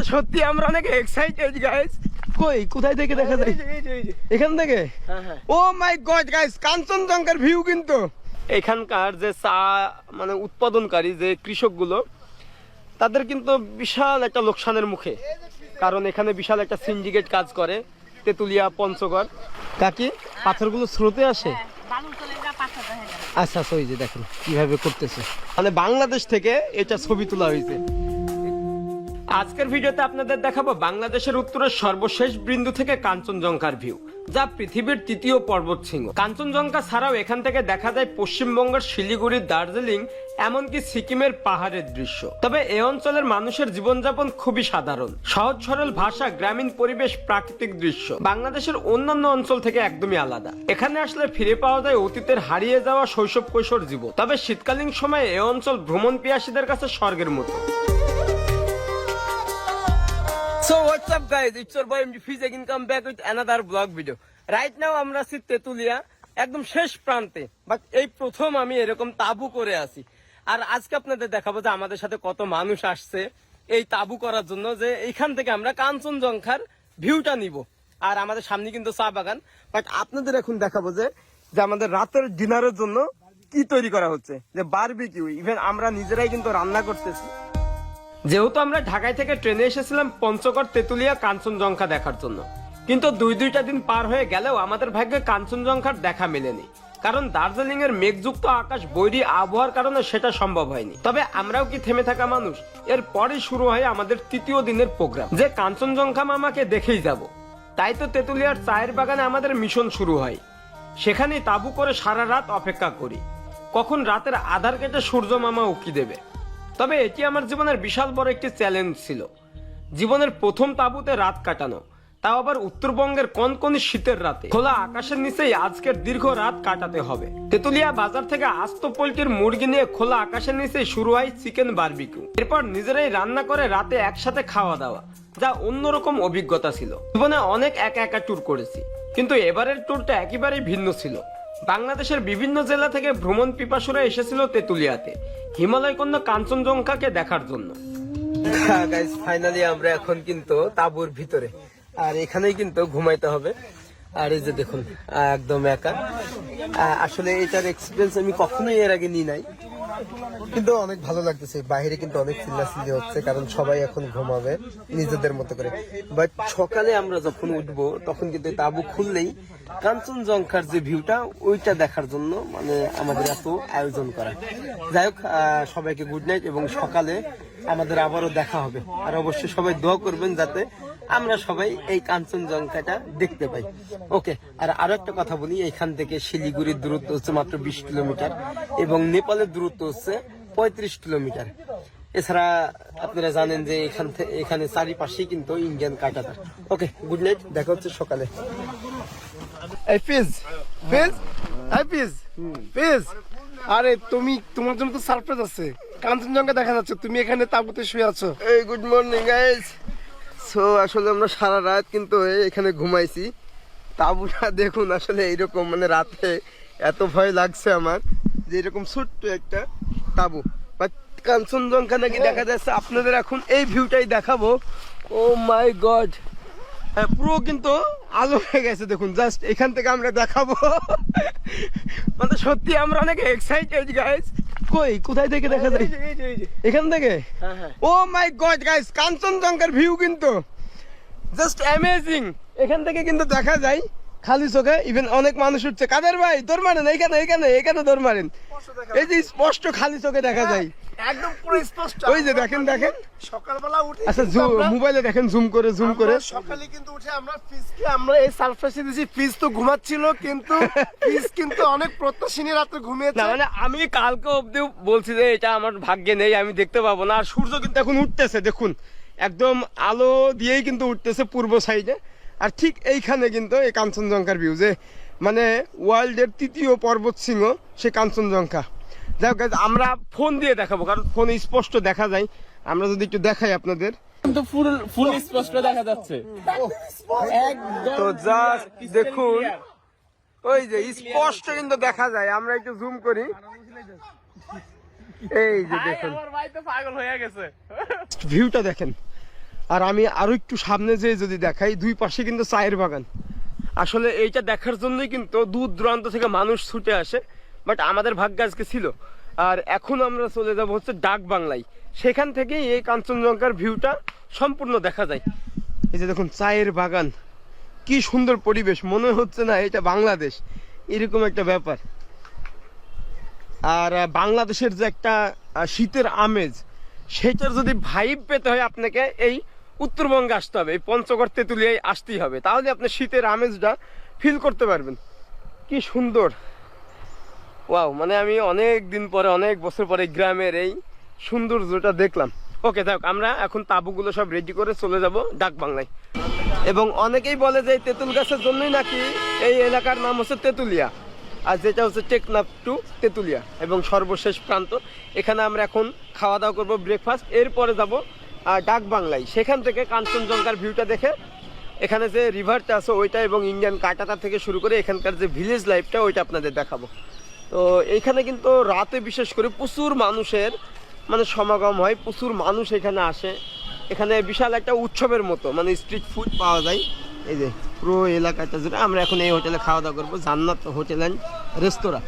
মানে সত্যি আমরা অনেক এক্সাইটেড গাইস কই কোথায় থেকে দেখা যায়? এখান থেকে? ও মাই গড গাইস কাঞ্চনজঙ্ঘার ভিউ কিন্তু। এখানকার যে চা মানে উৎপাদনকারী যে কৃষকগুলো তাদের কিন্তু বিশাল একটা লোকসানের মুখে। কারণ এখানে বিশাল একটা সিন্ডিকেট কাজ করে তেতুলিয়া পঞ্চগড়। কাকি পাথরগুলো স্রোতে আসে? বালু চলে যা পাথর হয়ে আচ্ছা আচ্ছা ওই যে দেখেন কীভাবে করতেছে। মানে বাংলাদেশ থেকে এটা ছবি তোলা হয়েছে। আজকের ভিডিওতে আপনাদের দেখাবো বাংলাদেশের উত্তরের সর্বশেষ বিন্দু থেকে কাঞ্চনজঙ্ঘার ভিউ, যা পৃথিবীর তৃতীয় পর্বত শৃঙ্গ কাঞ্চনজঙ্ঘা ছাড়াও এখান থেকে দেখা যায় পশ্চিমবঙ্গের শিলিগুড়ি, দার্জিলিং, এমনকি সিকিমের পাহাড়ের দৃশ্য। তবে এ অঞ্চলের মানুষের জীবনযাপন খুবই সাধারণ। সহজ, সরল ভাষা, গ্রামীণ পরিবেশ, প্রাকৃতিক দৃশ্য। বাংলাদেশের অন্যান্য অঞ্চল থেকে একদমই আলাদা। এখানে আসলে ফিরে পাওয়া যায় অতীতের হারিয়ে যাওয়া শৈশব কৈশোর জীবন। তবে শীতকালীন সময়ে এ অঞ্চল ভ্রমণ পিয়াসীদের কাছে স্বর্গের মতো। So, what's up, guys? It's your boy MG Fiz again come back with another vlog video. Right now, আমরা আছি তেতুলিয়া, একদম শেষ প্রান্তে বাট এই প্রথম আমি এরকম তাবু করে আছি আর আজকে আপনাদের দেখাবো যে আমাদের সাথে কত মানুষ আসছে এই তাবু করার জন্য, যে এইখান থেকে আমরা কাঞ্চনজঙ্ঘার ভিউটা নিব আর আমাদের সামনে কিন্তু চা বাগান বাট আপনাদের এখন দেখাবো যে যে আমাদের রাতের ডিনারের জন্য কি তৈরি করা হচ্ছে, যে বারবিকিউ ইভেন আমরা নিজেরাই কিন্তু রান্না করতেছি যেহেতু আমরা ঢাকায় থেকে ট্রেনে এসেছিলাম, পঞ্চগড়, তেতুলিয়া, কাঞ্চনজঙ্ঘা দেখার জন্য। কিন্তু দুই দুইটা দিন পার হয়ে গেলেও আমাদের ভাগ্যে কাঞ্চনজঙ্ঘার দেখা মেলেনি। কারণ দার্জিলিং এর মেঘযুক্ত আকাশ, বৈরী আবহাওয়ার কারণে সেটা সম্ভব হয়নি। তবে আমরাও কি থেমে থাকা মানুষ? এর পরে শুরু হয় আমাদের তৃতীয় দিনের প্রোগ্রাম। যে কাঞ্চনজঙ্ঘা মামাকে দেখেই যাব। তাই তো তেতুলিয়ার চায়ের বাগানে আমাদের মিশন শুরু হয়। সেখানেই তাবু করে সারা রাত অপেক্ষা করি। কখন রাতের আধার কেটে সূর্য মামা উকি দেবে। তবে এটি আমার জীবনের বিশাল বড় একটি চ্যালেঞ্জ ছিল। জীবনের প্রথম তাঁবুতে রাত কাটানো, তাও আবার উত্তরবঙ্গের কনকনি শীতের রাতে। খোলা আকাশের নিচেই আজকের দীর্ঘ রাত কাটাতে হবে। তেতুলিয়া বাজার থেকে আস্ত পোল্ট্রির মুরগি নিয়ে খোলা আকাশের নিচেই শুরু হয় চিকেন বারবিকিউ। এরপর নিজেরাই রান্না করে রাতে একসাথে খাওয়া দাওয়া, যা অন্যরকম অভিজ্ঞতা ছিল। জীবনে অনেক একা একা ট্যুর করেছি, কিন্তু এবারের ট্যুরটা একেবারেই ভিন্ন ছিল। বাংলাদেশের বিভিন্ন জেলা থেকে ভ্রমণ পিপাসুরা এসেছিল তেতুলিয়াতে। হিমালয় কন্যা কাঞ্চনজঙ্ঘাকে দেখার জন্য। ফাইনালি আমরা এখন কিন্তু তাবুর ভিতরে। আর এখানেই কিন্তু ঘুমাইতে হবে। আর এই যে দেখুন একদম একা। আসলে এটার এক্সপিরিয়েন্স আমি কখনোই এর আগে নিই নাই। কিন্তু অনেক ভালো লাগতেছে। বাইরে কিন্তু অনেক চিল্লাচিল্লি হচ্ছে, কারণ সবাই এখন ঘুমাবে নিজেদের মতো করে। বাট সকালে আমরা যখন উঠবো, তখন কিন্তু তাঁবু খুললেই কাঞ্চনজঙ্ঘার যে ভিউটা ওইটা দেখার জন্য মানে আমাদের এত আয়োজন করা। যাই হোক সবাইকে গুড নাইট এবং সকালে আমাদের আবারও দেখা হবে। আর অবশ্যই সবাই দোয়া করবেন যাতে আমরা সবাই এই কাঞ্চনজঙ্ঘাটা দেখতে পাই। ওকে আর আরও একটা কথা বলি এখান থেকে শিলিগুড়ির দূরত্ব হচ্ছে মাত্র বিশ কিলোমিটার এবং নেপালের দূরত্ব হচ্ছে পঁয়ত্রিশ কিলোমিটার। এছাড়া আপনারা জানেন যে এখান থেকে এখানে চারিপাশেই কিন্তু ইন্ডিয়ান কাটাতার। ওকে গুড নাইট দেখা হচ্ছে সকালে। আরে তুমি তোমার জন্য তো সারপ্রাইজ আছে। কাঞ্চনজঙ্ঘা দেখা যাচ্ছে তুমি এখানে তাঁবুতে শুয়ে আছো। এই গুড মর্নিং গাইস সো আসলে আমরা সারা রাত কিন্তু এখানে ঘুমাইছি। তাবুটা দেখুন আসলে এইরকম মানে রাতে এত ভয় লাগছে আমার যে এরকম ছোট্ট একটা তাবু। বাট কাঞ্চনজঙ্ঘা নাকি দেখা যাচ্ছে, আপনাদের এখন এই ভিউটাই দেখাবো। Oh my god. হ্যাঁ পুরো কিন্তু আলো হয়ে গেছে, দেখুন, জাস্ট এখান থেকে আমরা দেখাবো। মানে সত্যি আমরা অনেক এক্সাইটেড গাইস কই? কোথায় থেকে দেখা যায়? এখান থেকে? ও মাই গড গাইস কাঞ্চনজঙ্ঘার ভিউ কিন্তু। জাস্ট অ্যামেজিং এখান থেকে কিন্তু দেখা যায় খালি চোখে ইভেন অনেক মানুষ উঠছে। কাদের ভাই? দৌড় মারেন এখানে এইখানে এখানে দৌড় মারেন। এই যে স্পষ্ট খালি চোখে দেখা যায়। একদম পুরো স্পষ্ট। ওই যে দেখেন দেখেন। সকালবেলা উঠে আচ্ছা মোবাইলে দেখেন জুম করে জুম করে। সকালে কিন্তু উঠে আমরা ফিজকে আমরা এই সারপ্রাইজে দিয়েছি ফিজ তো ঘুমাচ্ছিল কিন্তু ফিজ কিন্তু অনেক প্রত্যাশী নিয়ে রাত্রে না ঘুমিয়েছে মানে আমি কালকে অবধি বলছি যে এটা আমার ভাগ্যে নেই আমি দেখতে পাবো না। আর সূর্য কিন্তু এখন উঠতেছে দেখুন। একদম আলো দিয়েই কিন্তু উঠতেছে পূর্ব সাইডে। আর ঠিক এইখানে কিন্তু এই কাঞ্চনজঙ্ঘার ভিউ যে মানে ওয়ার্ল্ডের তৃতীয় পর্বত সিংহ সে কাঞ্চনজঙ্ঘা। যাই হোক আমরা ফোন দিয়ে দেখাবো কারণ ফোনে স্পষ্ট দেখা যায়। আমরা যদি একটু দেখাই আপনাদের। কিন্তু ফুল ফুল স্পষ্ট দেখা যাচ্ছে। তো জাস্ট দেখুন ওই যে স্পষ্ট কিন্তু দেখা যায় আমরা একটু জুম করি। এই যে দেখুন। আমার পাগল হয়ে গেছে। ভিউটা দেখেন। আর আমি আরও একটু সামনে যেয়ে যদি দেখাই দুই পাশে কিন্তু চায়ের বাগান। আসলে এইটা দেখার জন্যই কিন্তু দূর দূরান্ত থেকে মানুষ ছুটে আসে। বাট আমাদের ভাগ্য আজকে ছিল। আর এখন আমরা চলে যাব হচ্ছে ডাক বাংলায়। সেখান থেকেই এই কাঞ্চনজঙ্ঘার ভিউটা সম্পূর্ণ দেখা যায়। এই যে দেখুন, চায়ের বাগান। কি সুন্দর পরিবেশ, মনে হচ্ছে না এটা বাংলাদেশ। এরকম একটা ব্যাপার। আর বাংলাদেশের যে একটা শীতের আমেজ, সেটার যদি ভাইব পেতে হয় আপনাকে, এই উত্তরবঙ্গে আসতে হবে। এই পঞ্চগড়, তেঁতুলিয়ায় আসতেই হবে। তাহলে আপনি শীতের আমেজটা ফিল করতে পারবেন। কি সুন্দর। ওয়াও মানে আমি অনেক দিন পরে, অনেক বছর পরে গ্রামের এই সৌন্দর্যটা দেখলাম। ওকে থাক, আমরা এখন তাঁবুগুলো সব রেডি করে চলে যাব ডাক বাংলায়। এবং অনেকেই বলে যে তেঁতুল গাছের জন্যই নাকি এই এলাকার নাম হচ্ছে তেঁতুলিয়া। আর যেটা হচ্ছে টেকনাফ টু তেঁতুলিয়া এবং সর্বশেষ প্রান্ত। এখানে আমরা এখন খাওয়া দাওয়া করব ব্রেকফাস্ট এরপরে যাব ডাক বাংলায়। সেখান থেকে কাঞ্চনজঙ্ঘার ভিউটা দেখে এখানে যে রিভারটা আছে ওইটা এবং ইন্ডিয়ান কাটাতা থেকে শুরু করে এখানকার যে ভিলেজ লাইফটা ওইটা আপনাদের দেখাবো। তো এইখানে কিন্তু রাতে বিশেষ করে প্রচুর মানুষের মানে সমাগম হয়, প্রচুর মানুষ এখানে আসে। এখানে বিশাল একটা উৎসবের মতো মানে স্ট্রিট ফুড পাওয়া যায়। এই যে পুরো এলাকাটা জুড়ে আমরা এখন এই হোটেলে খাওয়া দাওয়া করব, জান্নাত হোটেল অ্যান্ড রেস্তোরাঁ।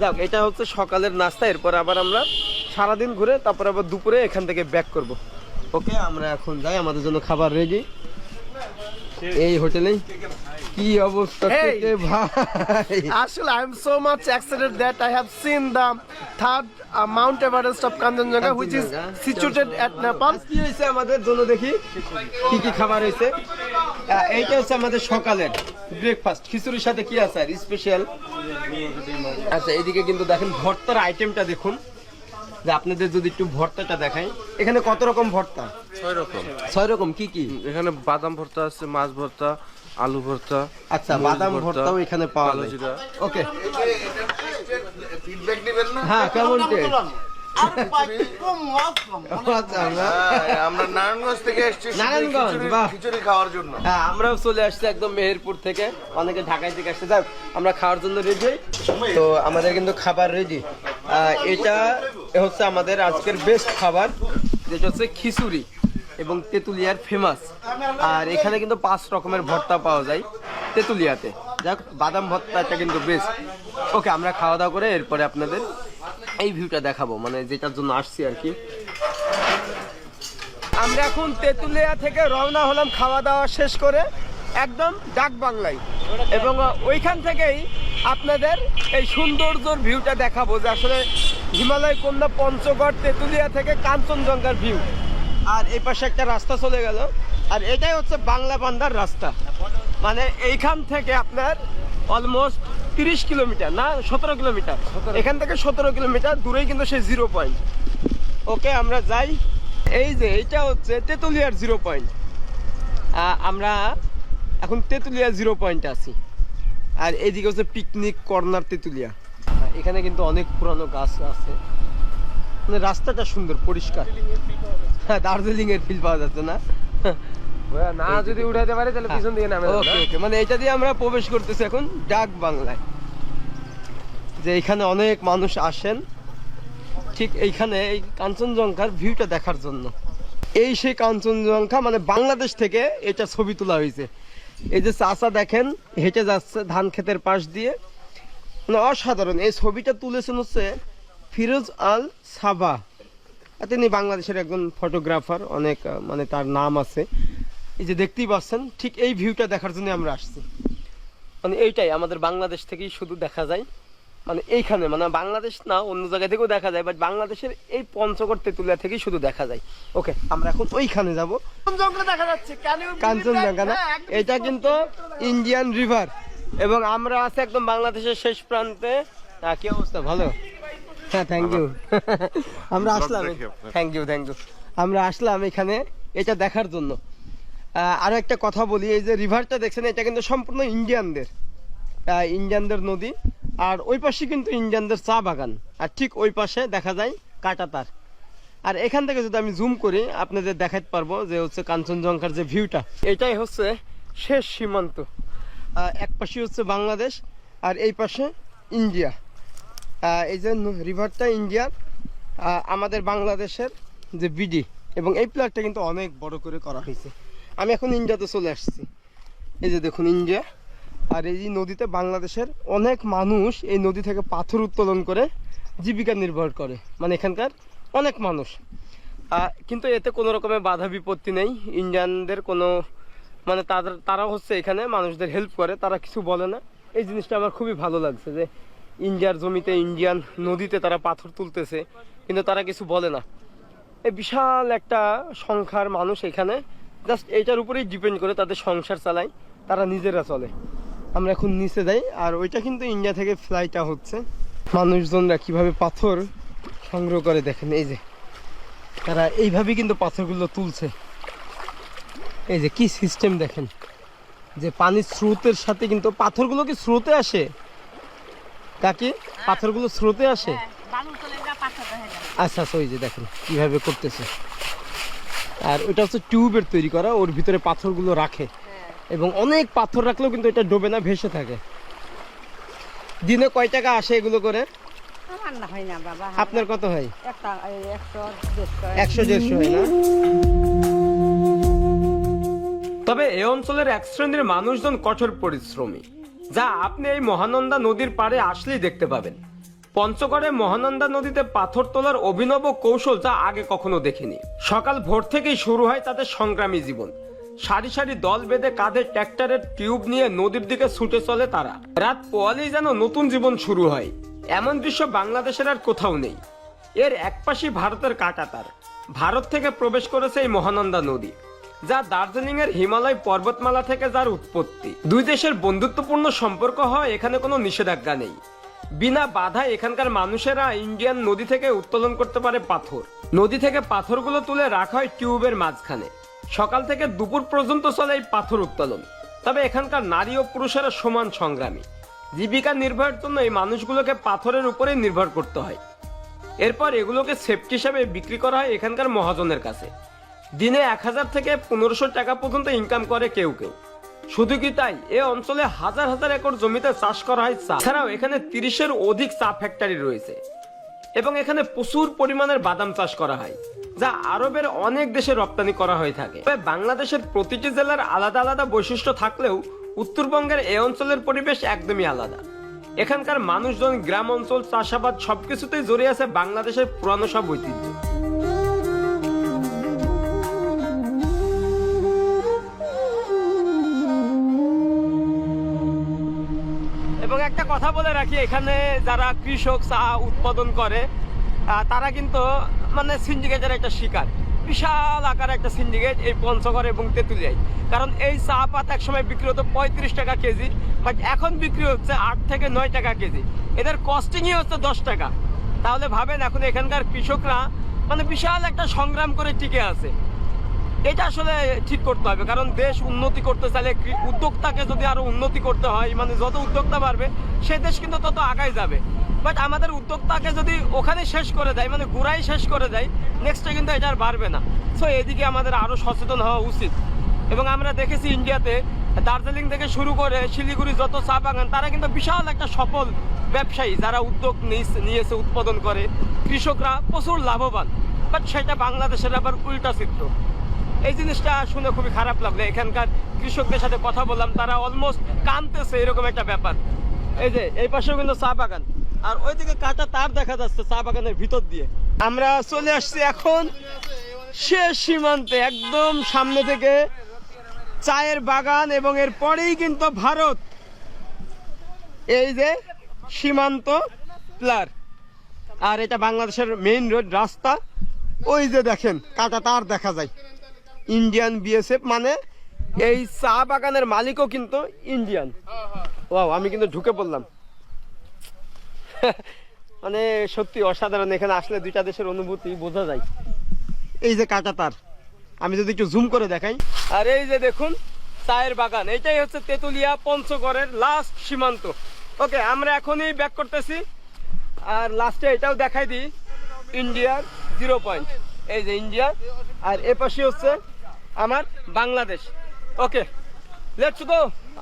যাক, এটা হচ্ছে সকালের নাস্তা, এরপর আবার আমরা সারাদিন ঘুরে তারপর আবার দুপুরে এখান থেকে ব্যাক করব। ওকে আমরা এখন যাই, আমাদের জন্য খাবার রেডি এই হোটেলেই কি অবস্থা থেকে ভাই? আসলে I am so much excited that I have seen the third Mount Everest of Kanchenjunga which is situated at Nepal কি হয়েছে আমাদের জন্য দেখি কি কি খাবার হয়েছে। এইটা হচ্ছে আমাদের সকালের ব্রেকফাস্ট খিচুড়ির সাথে কি আছে আর স্পেশাল আচ্ছা এইদিকে কিন্তু দেখেন ভর্তার আইটেমটা দেখুন। যে আপনাদের যদি একটু ভর্তাটা দেখাই। এখানে কত রকম ভর্তা? ছয় রকম। ছয় রকম কি কি? এখানে বাদাম ভর্তা আছে মাছ ভর্তা আলু ভর্তা আচ্ছা বাদাম ভর্তা, ভর্তাও এখানে পাওয়া যায়। ওকে। ফিডব্যাক দিবেন না? হ্যাঁ কেমন টেস্ট আচ্ছা আমরা আমরা নারায়ণগঞ্জ থেকে এসেছি শুধু নারায়ণগঞ্জ, খিচুড়ি- বাহ। খিচুড়ি খাওয়ার জন্য। হ্যাঁ আমরাও চলে আসছি একদম মেহেরপুর থেকে। অনেকে ঢাকায় থেকে যাক আমরা খাওয়ার জন্য রেডি তো আমাদের কিন্তু খাবার রেডি এটা হচ্ছে আমাদের আজকের বেস্ট খাবার যেটা হচ্ছে খিচুড়ি। এবং তেঁতুলিয়ার ফেমাস আর এখানে কিন্তু পাঁচ রকমের ভর্তা পাওয়া যায় তেঁতুলিয়াতে। যাক, বাদাম ভর্তাটা কিন্তু বেস্ট ওকে, আমরা খাওয়া দাওয়া করে এরপরে আপনাদের এই ভিউটা দেখাবো মানে যেটার জন্য আসছি আর কি। আমরা এখন তেঁতুলিয়া থেকে রওনা হলাম খাওয়া দাওয়া শেষ করে একদম ডাক বাংলায়। এবং ওইখান থেকেই আপনাদের এই সৌন্দর্যর ভিউটা দেখাবো যে আসলে হিমালয়, কন্যা, পঞ্চগড়, তেঁতুলিয়া থেকে কাঞ্চনজঙ্ঘার ভিউ আর এই পাশে একটা রাস্তা চলে গেল। আর এটাই হচ্ছে বাংলা বান্ধার রাস্তা। মানে এইখান থেকে আপনার অলমোস্ট তিরিশ কিলোমিটার না? সতেরো কিলোমিটার। এখান থেকে সতেরো কিলোমিটার দূরেই কিন্তু সেই জিরো পয়েন্ট ওকে আমরা যাই। এই যে এইটা হচ্ছে তেঁতুলিয়ার জিরো পয়েন্ট আমরা এখন তেঁতুলিয়া জিরো পয়েন্টে আছি। আর এইদিকে হচ্ছে পিকনিক কর্নার তেঁতুলিয়া। এখানে কিন্তু অনেক পুরানো গাছ আছে। মানে রাস্তাটা সুন্দর পরিষ্কার। হ্যাঁ দার্জিলিং এর ফিল পাওয়া যাচ্ছে না? না যদি উঠাতে পারে তাহলে পিছন দিকে নামে ওকে ওকে মানে এটা দিয়ে আমরা প্রবেশ করতেছি এখন ডাক বাংলায়। যে এখানে অনেক মানুষ আসেন ঠিক এইখানে এই কাঞ্চনজঙ্ঘার ভিউটা দেখার জন্য। এই সেই কাঞ্চনজঙ্ঘা মানে বাংলাদেশ থেকে এটা ছবি তোলা হয়েছে। এই যে চাচা দেখেন হেঁটে যাচ্ছে ধান ক্ষেতের পাশ দিয়ে। মানে অসাধারণ এই ছবিটা তুলেছেন হচ্ছে ফিরোজ আল সাবা। তিনি বাংলাদেশের একজন ফটোগ্রাফার অনেক মানে তার নাম আছে। এই যে দেখতেই পাচ্ছেন ঠিক এই ভিউটা দেখার জন্য আমরা আসছি। মানে এইটাই আমাদের বাংলাদেশ থেকেই শুধু দেখা যায়। মানে এইখানে মানে বাংলাদেশ না অন্য জায়গা থেকেও দেখা যায় বাট বাংলাদেশের এই পঞ্চগড় তেতুলিয়া থেকেই শুধু দেখা যায়। ওকে আমরা এখন ওইখানে যাব। দেখা যাচ্ছে কাঞ্চনজঙ্ঘা না হ্যাঁ, এটা কিন্তু ইন্ডিয়ান রিভার। এবং আমরা আছি একদম বাংলাদেশের শেষ প্রান্তে। কি অবস্থা ভালো? হ্যাঁ থ্যাংক ইউ আমরা আসলাম। থ্যাংক ইউ থ্যাংক ইউ আমরা আসলাম এখানে এটা দেখার জন্য। আরও একটা কথা বলি এই যে রিভারটা দেখছেন এটা কিন্তু সম্পূর্ণ ইন্ডিয়ানদের ইন্ডিয়ানদের নদী। আর ওই পাশে কিন্তু ইন্ডিয়ানদের চা বাগান। আর ঠিক ওই পাশে দেখা যায় কাটাতার আর এখান থেকে যদি আমি জুম করি আপনাদের দেখাতে পারব যে হচ্ছে কাঞ্চনজঙ্ঘার যে ভিউটা এটাই হচ্ছে শেষ সীমান্ত। এক পাশে হচ্ছে বাংলাদেশ আর এই পাশে ইন্ডিয়া এই যে রিভারটা ইন্ডিয়ার আমাদের বাংলাদেশের যে বিডি এবং এই প্লেয়ারটা কিন্তু অনেক বড় করে করা হয়েছে। আমি এখন ইন্ডিয়াতে চলে আসছি। এই যে দেখুন ইন্ডিয়া আর এই নদীতে বাংলাদেশের অনেক মানুষ এই নদী থেকে পাথর উত্তোলন করে জীবিকা নির্ভর করে। মানে এখানকার অনেক মানুষ। কিন্তু এতে কোনো রকমের বাধা বিপত্তি নেই। ইন্ডিয়ানদের কোনো মানে তাদের তারা হচ্ছে এখানে মানুষদের হেল্প করে, তারা কিছু বলে না। এই জিনিসটা আমার খুবই ভালো লাগছে যে ইন্ডিয়ার জমিতে, ইন্ডিয়ান নদীতে তারা পাথর তুলতেছে, কিন্তু তারা কিছু বলে না। এই বিশাল একটা সংখ্যার মানুষ এখানে। জাস্ট এটার উপরেই ডিপেন্ড করে তাদের সংসার চালায়, তারা নিজেরা চলে। আমরা এখন নিচে যাই, আর ওইটা কিন্তু ইন্ডিয়া থেকে ফ্লাইটা হচ্ছে। মানুষজনরা কীভাবে পাথর সংগ্রহ করে দেখেন, এই যে। তারা এইভাবেই কিন্তু পাথরগুলো তুলছে। এই যে কি সিস্টেম দেখেন? যে পানির স্রোতের সাথে কিন্তু পাথরগুলো কি স্রোতে আসে? কাকি পাথরগুলো স্রোতে আসে? হ্যাঁ, আচ্ছা আচ্ছা ওই যে দেখেন কীভাবে করতেছে। আর ওইটা হচ্ছে টিউবের তৈরি করা ওর ভিতরে পাথরগুলো রাখে। এবং অনেক পাথর রাখলেও কিন্তু এটা ডোবে না ভেসে থাকে। দিনে কয় টাকা আসে এগুলো করে? না হয় না বাবা। আপনার কত হয়? একশো দেড়শো। একশো দেড়শো হয় না? তবে এই অঞ্চলের এক শ্রেণির মানুষজন কঠোর পরিশ্রমী। যা আপনি এই মহানন্দা নদীর পাড়ে আসলেই দেখতে পাবেন। পঞ্চগড়ে মহানন্দা নদীতে পাথর তোলার অভিনব কৌশল যা আগে কখনো দেখিনি। সকাল ভোর থেকেই শুরু হয় তাদের সংগ্রামী জীবন। সারি সারি দল বেঁধে কাঁধে ট্র্যাক্টরের টিউব নিয়ে নদীর দিকে ছুটে চলে তারা। রাত পোয়ালেই যেন নতুন জীবন শুরু হয়। এমন দৃশ্য বাংলাদেশের আর কোথাও নেই। এর একপাশে ভারতের কাটাতার। ভারত থেকে প্রবেশ করেছে এই মহানন্দা নদী। যা দার্জিলিং এর হিমালয় পর্বতমালা থেকে যার উৎপত্তি। দুই দেশের বন্ধুত্বপূর্ণ সম্পর্ক হয়, এখানে কোনো নিষেধাজ্ঞা নেই। বিনা বাধা এখানকার মানুষেরা ইন্ডিয়ান নদী থেকে উত্তোলন করতে পারে পাথর। নদী থেকে পাথরগুলো তুলে রাখা হয় টিউবের মাঝখানে। সকাল থেকে দুপুর পর্যন্ত চলে এই পাথর উত্তোলন। তবে এখানকার নারী ও পুরুষেরা সমান সংগ্রামী। জীবিকা নির্বাহের জন্য এই মানুষগুলোকে পাথরের উপরেই নির্ভর করতে হয়। এরপর এগুলোকে সেফটি হিসাবে বিক্রি করা হয় এখানকার মহাজনের কাছে। দিনে এক হাজার থেকে পনেরোশো টাকা পর্যন্ত ইনকাম করে কেউ কেউ। শুধু কি তাই? এ অঞ্চলে হাজার হাজার একর জমিতে চাষ করা হয় চা। ছাড়াও এখানে তিরিশের অধিক চা ফ্যাক্টরি রয়েছে। এবং এখানে প্রচুর পরিমাণের বাদাম চাষ করা হয়, যা আরবের অনেক দেশে রপ্তানি করা হয়ে থাকে। তবে বাংলাদেশের প্রতিটি জেলার আলাদা আলাদা বৈশিষ্ট্য থাকলেও উত্তরবঙ্গের এই অঞ্চলের পরিবেশ একদমই আলাদা। এখানকার মানুষজন গ্রাম অঞ্চল চাষাবাদ সবকিছুতেই জড়িয়ে আছে বাংলাদেশের পুরানো সব ঐতিহ্য। একটা কথা বলে রাখি, এখানে যারা কৃষক চা উৎপাদন করে তারা কিন্তু মানে সিন্ডিকেটের একটা শিকার। বিশাল আকার একটা সিন্ডিকেট এই পঞ্চগড় এবং তেঁতুলিয়ায়। কারণ এই চা পাত এক সময় বিক্রি হতো পঁয়ত্রিশ টাকা কেজি, বাট এখন বিক্রি হচ্ছে আট থেকে নয় টাকা কেজি। এদের কস্টিংই হচ্ছে দশ টাকা। তাহলে ভাবেন, এখন এখানকার কৃষকরা মানে বিশাল একটা সংগ্রাম করে টিকে আছে। এটা আসলে ঠিক করতে হবে, কারণ দেশ উন্নতি করতে চাইলে উদ্যোক্তাকে যদি আরও উন্নতি করতে হয় মানে যত উদ্যোক্তা বাড়বে, সে দেশ কিন্তু তত আগায় যাবে। বাট আমাদের উদ্যোক্তাকে যদি ওখানে শেষ করে দেয় মানে গুড়াই শেষ করে দেয় নেক্সটে কিন্তু এটা আর বাড়বে না। সো এদিকে আমাদের আরও সচেতন হওয়া উচিত। এবং আমরা দেখেছি ইন্ডিয়াতে দার্জিলিং থেকে শুরু করে শিলিগুড়ি যত চা বাগান, তারা কিন্তু বিশাল একটা সফল ব্যবসায়ী, যারা উদ্যোগ নিয়েছে, উৎপাদন করে। কৃষকরা প্রচুর লাভবান। বাট সেটা বাংলাদেশের আবার উল্টা চিত্র। এই জিনিসটা শুনে খুবই খারাপ লাগল। এখানকার কৃষকদের সাথে কথা বললাম, তারা অলমোস্ট কানতেছে এরকম একটা ব্যাপার। এই যে, এই পাশেও কিন্তু চা বাগান। আর ওইদিকে কাটা তার দেখা যাচ্ছে চা বাগানের ভিতর দিয়ে। আমরা চলে আসছি এখন শেষ সীমান্তে, একদম সামনে থেকে চায়ের বাগান এবং এর পরেই কিন্তু ভারত। এই যে সীমান্ত প্লার। আর এটা বাংলাদেশের মেইন রোড রাস্তা। ওই যে দেখেন, কাটা তার দেখা যায়। ইন্ডিয়ান বিএসএফ মানে এই চা বাগানের মালিকও কিন্তু ইন্ডিয়ান ও আমি কিন্তু ঢুকে পড়লাম। মানে সত্যি অসাধারণ, এখানে আসলে দুইটা দেশের অনুভূতি বোঝা যায়। এই যে কাটা তার, আমি যদি একটু জুম করে দেখাই। আর এই যে দেখুন, চায়ের বাগান এটাই হচ্ছে তেতুলিয়া পঞ্চগড়ের লাস্ট সীমান্ত। ওকে আমরা এখনই ব্যাক করতেছি। আর লাস্টে এটাও দেখাই দিই। ইন্ডিয়ার জিরো পয়েন্ট এই যে ইন্ডিয়া আর এ পাশে হচ্ছে আমার বাংলাদেশ। ওকে লেটস গো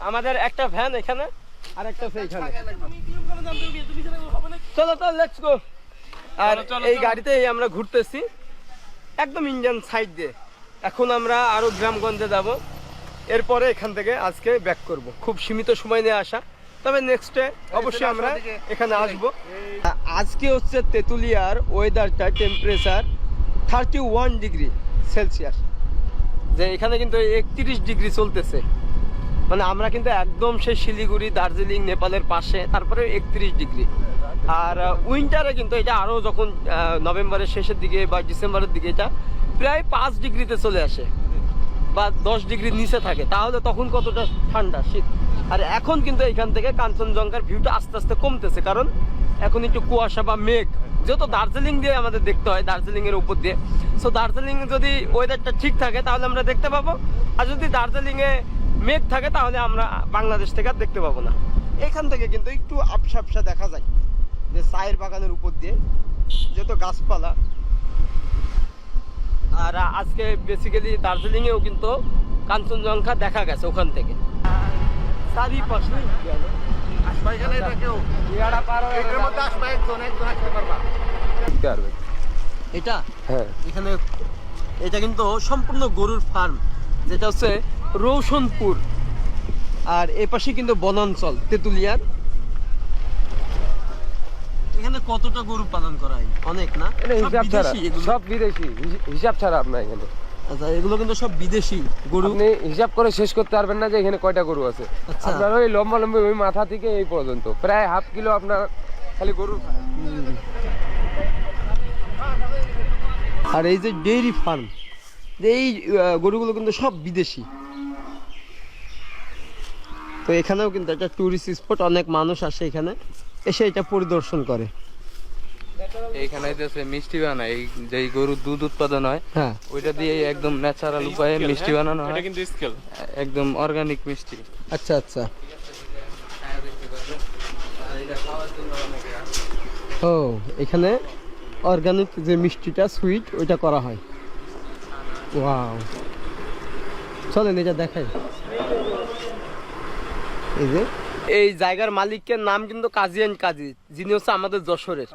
আমাদের একটা ভ্যান এখানে আর একটা এখানে। চলো তো লেটস গো আর এই গাড়িতেই আমরা ঘুরতেছি একদম ইন্ডিয়ান সাইড দিয়ে। এখন আমরা আরও গ্রামগঞ্জে যাব। এরপরে এখান থেকে আজকে ব্যাক করব। খুব সীমিত সময় নিয়ে আসা। তবে নেক্সটে অবশ্যই আমরা এখানে আসব। আজকে হচ্ছে তেঁতুলিয়ার ওয়েদারটা temperature thirty one degree Celsius যে এখানে কিন্তু একত্রিশ ডিগ্রি চলতেছে। মানে আমরা কিন্তু একদম সেই শিলিগুড়ি, দার্জিলিং, নেপালের পাশে, তারপরে একত্রিশ ডিগ্রি। আর উইন্টারে কিন্তু এটা আরও যখন নভেম্বরের শেষের দিকে বা ডিসেম্বরের দিকে এটা প্রায় পাঁচ ডিগ্রিতে চলে আসে বা দশ ডিগ্রির নিচে থাকে। তাহলে তখন কতটা ঠান্ডা, শীত? আর এখন কিন্তু এখান থেকে কাঞ্চনজঙ্ঘার ভিউটা আস্তে আস্তে কমতেছে, কারণ এখন একটু কুয়াশা বা মেঘ। যেহেতু দার্জিলিং দিয়ে আমাদের দেখতে হয় দার্জিলিং এর উপর দিয়ে। সো দার্জিলিং যদি ওয়েদারটা ঠিক থাকে, তাহলে আমরা দেখতে পাবো। আর যদি দার্জিলিং এ মেঘ থাকে, তাহলে আমরা বাংলাদেশ থেকে আর দেখতে পাবো না। এখান থেকে কিন্তু একটু আপসা আপসা দেখা যায় যে চায়ের বাগানের উপর দিয়ে যেহেতু গাছপালা। আর আজকে বেসিক্যালি দার্জিলিং এও কিন্তু কাঞ্চনজঙ্ঘা দেখা গেছে ওখান থেকে। চারিপাশে। এটার মধ্যে আসবে একজন একজন আসতে পারবা এটা? হ্যাঁ। এখানে এটা কিন্তু সম্পূর্ণ গরুর ফার্ম যেটা হচ্ছে রৌশনপুর। আর এ পাশে কিন্তু বনাঞ্চল তেঁতুলিয়ার এখানে কতটা গরু পালন করা হয়? অনেক না? সব হিসাব ছাড়া। সব বিদেশি। হিসাব ছাড়া আপনার এখানে। আচ্ছা এগুলো কিন্তু সব বিদেশি গরু। আপনি হিসাব করে শেষ করতে পারবেন না যে এখানে কয়টা গরু আছে। আচ্ছা। আপনার ওই লম্বা লম্বি ওই মাথা থেকে এই পর্যন্ত। প্রায় হাফ কিলো আপনার খালি গরু। আর এই যে ডেইরি ফার্ম এই গরুগুলো কিন্তু সব বিদেশি। তো এখানেও কিন্তু একটা টুরিস্ট স্পট অনেক মানুষ আসে এখানে এসে এটা পরিদর্শন করে। এইখানে হইতেছে মিষ্টি বানায় এই যে গরুর দুধ উৎপাদন হয় হ্যাঁ। ওইটা দিয়ে একদম ন্যাচারাল উপায়ে মিষ্টি বানানো হয়। কিন্তু স্কেল একদম অর্গানিক মিষ্টি। আচ্ছা আচ্ছা। ও এখানে অর্গানিক যে মিষ্টিটা সুইট ওইটা করা হয়। ওয়াও চলেন এটা দেখাই। এই যে এই জায়গার মালিকের নাম কিন্তু কাজী অ্যান্ড কাজী যিনি হচ্ছে আমাদের যশোরের।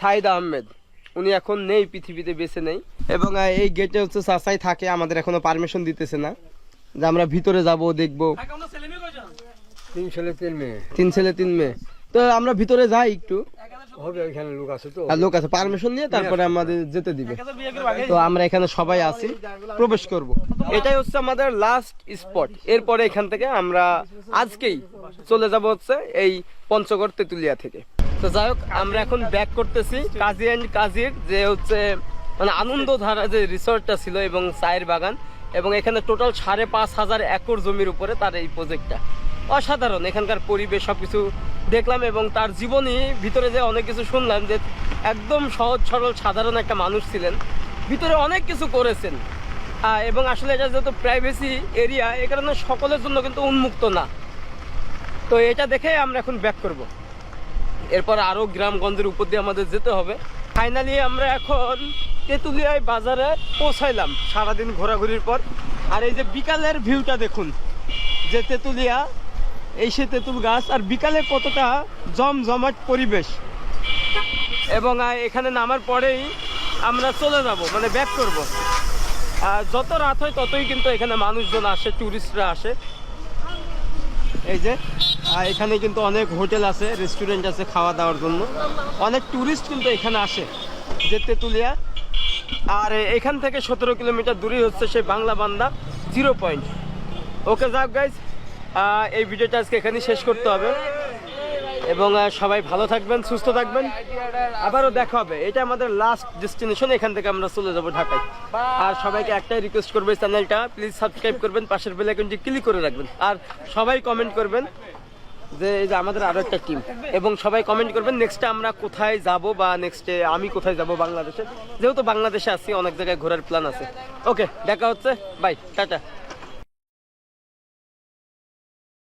সাহেদ আহমেদ। উনি এখন নেই পৃথিবীতে বেঁচে নেই। এবং এই গেটে হচ্ছে চাচাই থাকে আমাদের এখনও পারমিশন দিতেছে না। যে আমরা ভিতরে যাব দেখব। তিন ছেলে তিন মেয়ে। তিন ছেলে তিন মেয়ে। তো আমরা ভিতরে যাই একটু। হবে এখানে লোক আছে তো। লোক আছে পারমিশন নিয়ে তারপরে আমাদের যেতে দিবে। তো আমরা এখানে সবাই আছি প্রবেশ করব। এটাই হচ্ছে আমাদের লাস্ট স্পট এরপরে এখান থেকে আমরা আজকেই চলে যাব হচ্ছে এই পঞ্চগড় তেতুলিয়া থেকে। তো যাই হোক আমরা এখন ব্যাক করতেছি কাজী অ্যান্ড কাজীর যে হচ্ছে মানে আনন্দ ধারা যে রিসর্টটা ছিল এবং চায়ের বাগান এবং এখানে টোটাল সাড়ে পাঁচ হাজার একর জমির উপরে তার এই প্রজেক্টটা অসাধারণ এখানকার পরিবেশ সবকিছু দেখলাম এবং তার জীবনী ভিতরে যে অনেক কিছু শুনলাম যে একদম সহজ, সরল, সাধারণ একটা মানুষ ছিলেন। ভিতরে অনেক কিছু করেছেন। এবং আসলে এটা যেহেতু প্রাইভেসি এরিয়া এ কারণে সকলের জন্য কিন্তু উন্মুক্ত না। তো এটা দেখে আমরা এখন ব্যাক করব। এরপর আরও গ্রামগঞ্জের উপর দিয়ে আমাদের যেতে হবে। ফাইনালি আমরা এখন তেঁতুলিয়ায় বাজারে পৌঁছাইলাম সারাদিন ঘোরাঘুরির পর। আর এই যে বিকালের ভিউটা দেখুন, যে তেঁতুলিয়া এই সে তেঁতুল গাছ, আর বিকালে কতটা জমজমাট পরিবেশ। এবং এখানে নামার পরেই আমরা চলে যাব মানে ব্যাক করব। আর যত রাত হয়, ততই কিন্তু এখানে মানুষজন আসে ট্যুরিস্টরা আসে। এই যে এখানে কিন্তু অনেক হোটেল আছে রেস্টুরেন্ট আছে খাওয়া দাওয়ার জন্য। অনেক ট্যুরিস্ট কিন্তু এখানে আসে, যে তেঁতুলিয়া। আর এখান থেকে সতেরো কিলোমিটার দূরেই হচ্ছে সেই বাংলা বান্দা জিরো পয়েন্ট ওকে যাক গাইজ এই ভিডিওটা আজকে এখানেই শেষ করতে হবে। এবং সবাই ভালো থাকবেন, সুস্থ থাকবেন। আবারও দেখা হবে। এটা আমাদের লাস্ট ডেস্টিনেশন এখান থেকে আমরা চলে যাব ঢাকায়। আর সবাইকে একটাই রিকোয়েস্ট করবে চ্যানেলটা প্লিজ সাবস্ক্রাইব করবেন, পাশের বেল আইকনটি ক্লিক করে রাখবেন। আর সবাই কমেন্ট করবেন যে, এই যে আমাদের আরও একটা টিম এবং সবাই কমেন্ট করবেন নেক্সটে আমরা কোথায় যাব বা নেক্সটে আমি কোথায় যাব বাংলাদেশে? যেহেতু বাংলাদেশে আছি, অনেক জায়গায় ঘোরার প্ল্যান আছে। ওকে দেখা হচ্ছে। Bye tata.